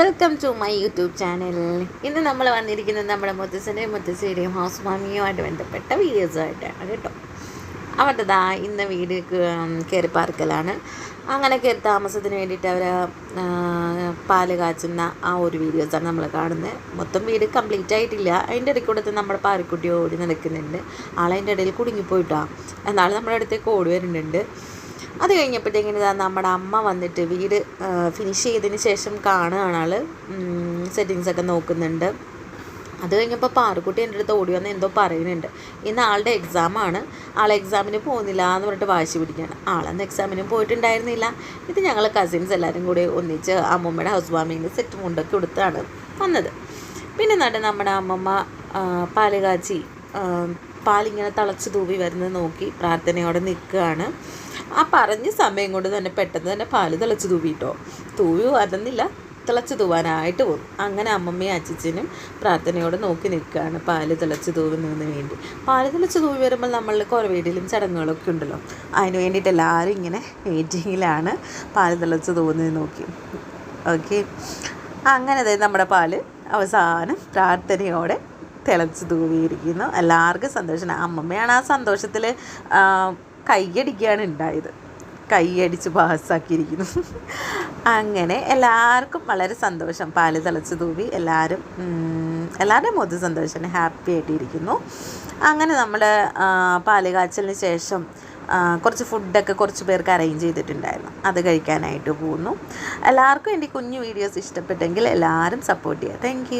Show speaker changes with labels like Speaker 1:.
Speaker 1: Welcome to my YouTube channel ഇന്ന് നമ്മൾ വന്നിരിക്കുന്നത് നമ്മുടെ മുത്തച്ഛന്റെയും മുത്തശ്ശേരിയും ഹൗസ് മാമിയുമായിട്ട് ബന്ധപ്പെട്ട വീഡിയോസുമായിട്ടാണ് കേട്ടോ. അവരുടെ ദാ ഇന്ന് വീട് കയറി പാർക്കലാണ്. അങ്ങനെ കയറി താമസത്തിന് വേണ്ടിയിട്ട് അവർ പാൽ കാച്ചുന്ന ആ ഒരു വീഡിയോസാണ് നമ്മൾ കാണുന്നത് മൊത്തം വീട് കംപ്ലീറ്റ് ആയിട്ടില്ല. അതിന്റെ ഇടയ്ക്ക് കൂടെ നമ്മുടെ പാരക്കുട്ടി ഓടി നടക്കുന്നുണ്ട്. ആളതിന്റെ ഇടയിൽ കുടുങ്ങിപ്പോയിട്ടാണ് എന്നാൽ നമ്മുടെ അടുത്തേക്ക് ഓടി വരുന്നുണ്ട്. അത് കഴിഞ്ഞപ്പോഴത്തേക്കിന് ഇതാ നമ്മുടെ അമ്മ വന്നിട്ട് വീട് ഫിനിഷ് ചെയ്തതിന് ശേഷം കാണുകയാണ് ആൾ സെറ്റിങ്സൊക്കെ നോക്കുന്നുണ്ട്. അത് കഴിഞ്ഞപ്പോൾ പാറുക്കുട്ടി എന്റെ അടുത്ത് ഓടി വന്ന് എന്തോ പറയുന്നുണ്ട്. ഇന്ന് ആളുടെ എക്സാമാണ് ആൾ എക്സാമിന് പോകുന്നില്ല എന്ന് പറഞ്ഞിട്ട് വാശി പിടിക്കുകയാണ്. ആളന്ന് എക്സാമിനും പോയിട്ടുണ്ടായിരുന്നില്ല. ഇത് ഞങ്ങൾ കസിൻസ് എല്ലാവരും കൂടി ഒന്നിച്ച് അമ്മൂമ്മയുടെ ഹൗസ് വാമിങ്ങിന്റെ സെറ്റ് മുണ്ടൊക്കെ കൊടുത്താണ് വന്നത്. പിന്നെ നട്ട് നമ്മുടെ അമ്മമ്മ പാൽ കാച്ചി പാലിങ്ങനെ തിളച്ച് തൂവി വരുന്നത് നോക്കി പ്രാർത്ഥനയോടെ നിൽക്കുകയാണ്. ആ പറഞ്ഞ സമയം കൊണ്ട് തന്നെ പെട്ടെന്ന് തന്നെ പാൽ തിളച്ച് തൂവിട്ടോ. തൂവി വരുന്നില്ല തിളച്ച് തൂവാനായിട്ട് പോകും. അങ്ങനെ അമ്മമ്മയും അച്ഛനും പ്രാർത്ഥനയോടെ നോക്കി നിൽക്കുകയാണ് പാൽ തിളച്ച് തൂവുന്നതിന് വേണ്ടി. പാൽ തിളച്ച് തൂവി വരുമ്പോൾ നമ്മളുടെ വീട്ടിലും ചടങ്ങുകളൊക്കെ ഉണ്ടല്ലോ. അതിന് വേണ്ടിയിട്ട് എല്ലാവരും ഇങ്ങനെ വെയിറ്റിങ്ങിലാണ് പാൽ തിളച്ച് തൂവുന്നത് നോക്കി. ഓക്കെ. അങ്ങനെ അതായത് നമ്മുടെ പാൽ അവസാനം പ്രാർത്ഥനയോടെ തിളച്ച് തൂവിയിരിക്കുന്നു. എല്ലാവർക്കും സന്തോഷമാണ് അമ്മമ്മയാണ് ആ സന്തോഷത്തിൽ കൈയടിക്കുകയാണ് ഉണ്ടായത്. കൈയടിച്ച് പാസ്സാക്കിയിരിക്കുന്നു അങ്ങനെ എല്ലാവർക്കും വളരെ സന്തോഷം. പാൽ തിളച്ച് തൂവി എല്ലാവരും എല്ലാവരുടെയും മുഖത്ത് സന്തോഷം. ഹാപ്പി ആയിട്ടിരിക്കുന്നു. അങ്ങനെ നമ്മൾ പാൽ കാച്ചലിന് ശേഷം കുറച്ച് ഫുഡൊക്കെ കുറച്ച് പേർക്ക് അറേഞ്ച് ചെയ്തിട്ടുണ്ടായിരുന്നു. അത് കഴിക്കാനായിട്ട് പോകുന്നു. എല്ലാവർക്കും എന്റെ കുഞ്ഞു വീഡിയോസ് ഇഷ്ടപ്പെട്ടെങ്കിൽ എല്ലാവരും സപ്പോർട്ട് ചെയ്യുക. താങ്ക്